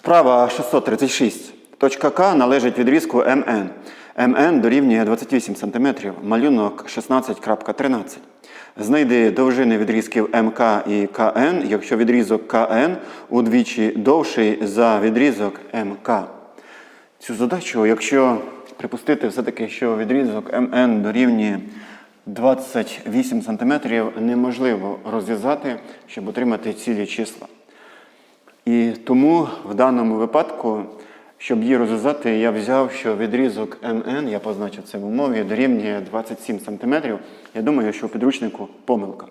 Вправа 636. Точка К належить відрізку МН. МН дорівнює 28 см, малюнок 16.13. Знайди довжини відрізків МК і КН, якщо відрізок КН удвічі довший за відрізок МК. Цю задачу, якщо припустити все-таки, що відрізок МН дорівнює 28 см, неможливо розв'язати, щоб отримати цілі числа. І тому в даному випадку, щоб її розв'язати, я взяв, що відрізок МН, я позначив це в умові, дорівнює 27 см. Я думаю, що у підручнику помилка.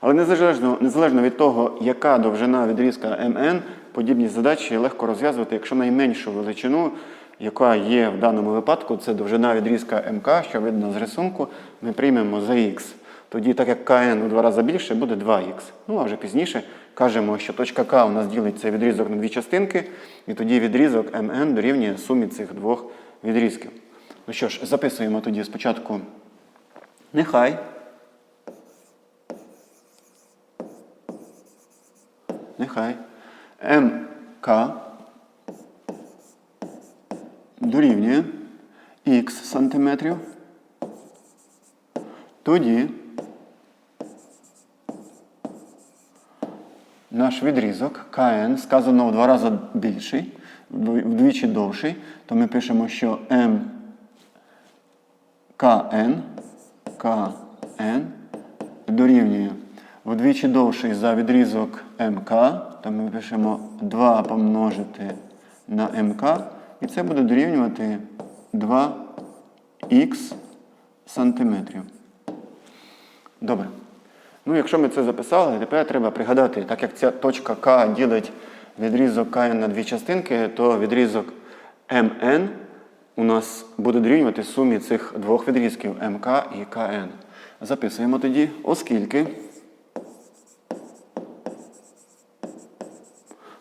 Але незалежно, незалежно від того, яка довжина відрізка МН, подібні задачі легко розв'язувати, якщо найменшу величину, яка є в даному випадку, це довжина відрізка МК, що видно з рисунку, ми приймемо за х. Тоді, так як КН у два рази більше, буде 2х. Ну а вже пізніше кажемо, що точка К у нас ділить цей відрізок на дві частинки, і тоді відрізок МН дорівнює сумі цих двох відрізків. Ну що ж, записуємо тоді спочатку нехай. Нехай МК дорівнює х сантиметрів. Тоді наш відрізок КН сказано в два рази більший, вдвічі довший, то ми пишемо, що М КН, КН дорівнює вдвічі довший за відрізок МК, то ми пишемо 2 помножити на МК, і це буде дорівнювати 2х сантиметрів. Добре. Ну, якщо ми це записали, тепер треба пригадати, так як ця точка К ділить відрізок КН на дві частинки, то відрізок МН у нас буде дорівнювати сумі цих двох відрізків МК і КН. Записуємо тоді, оскільки,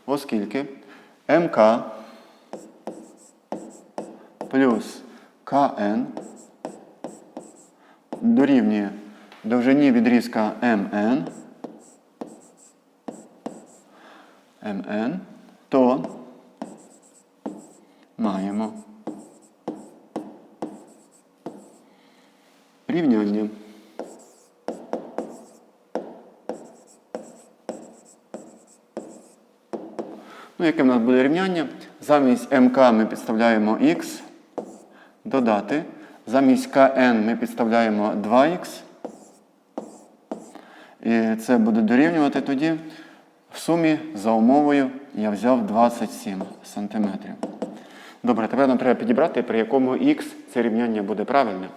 оскільки МК плюс КН дорівнює довжині відрізка МН, МН, то маємо рівняння. Ну, яке в нас буде рівняння? Замість МК ми підставляємо х, додати. Замість КН ми підставляємо 2х. І це буде дорівнювати тоді. В сумі за умовою я взяв 27 см. Добре, тепер нам треба підібрати, при якому х це рівняння буде правильне.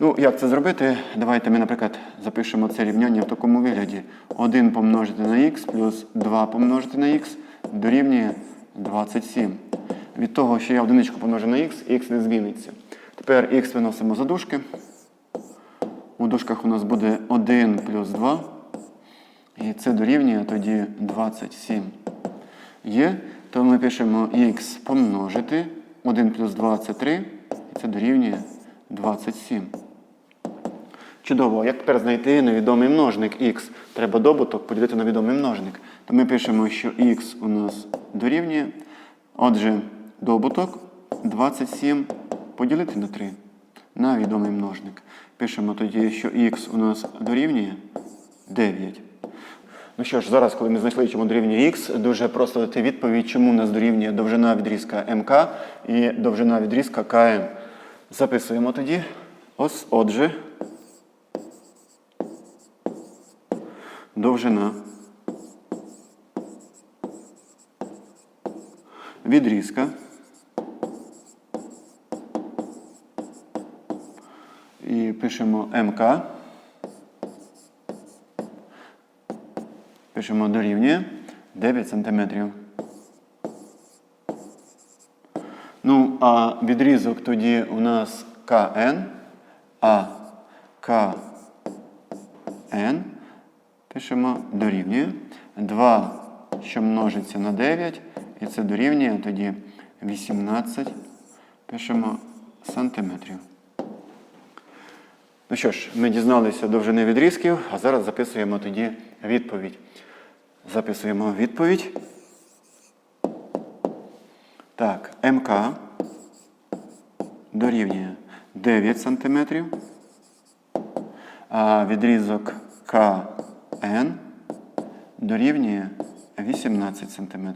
Ну, як це зробити? Давайте ми, наприклад, запишемо це рівняння в такому вигляді. 1 помножити на х плюс 2 помножити на х дорівнює 27. Від того, що я одиничку помножу на х, х не зміниться. Тепер х виносимо за дужки. У дужках у нас буде 1 плюс 2. І це дорівнює тоді 27. Є, то ми пишемо х помножити. 1 плюс 2 це 3. І це дорівнює 27. Чудово. Як тепер знайти невідомий множник х? Треба добуток поділити на відомий множник. То ми пишемо, що х у нас дорівнює. Отже, добуток 27 поділити на 3 на відомий множник. Пишемо тоді, що х у нас дорівнює 9. Ну що ж, зараз, коли ми знайшли, чому дорівнює х, дуже просто дати відповідь, чому нас дорівнює довжина відрізка МК і довжина відрізка КМ. Записуємо тоді. Ось, отже, довжина відрізка і пишемо МК. Пишемо дорівнює 9 см. Ну, а відрізок тоді у нас КН, а КН пишемо дорівнює 2, що множиться на 9, і це дорівнює тоді 18, пишемо сантиметрів. Ну що ж, ми дізналися довжини відрізків, а зараз записуємо тоді відповідь. Записуємо відповідь. Так, МК дорівнює 9 см, а відрізок КН дорівнює 18 см.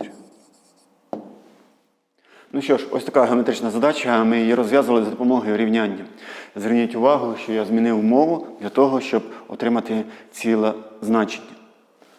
Ну що ж, ось така геометрична задача. Ми її розв'язували за допомогою рівняння. Зверніть увагу, що я змінив мову для того, щоб отримати ціле значення.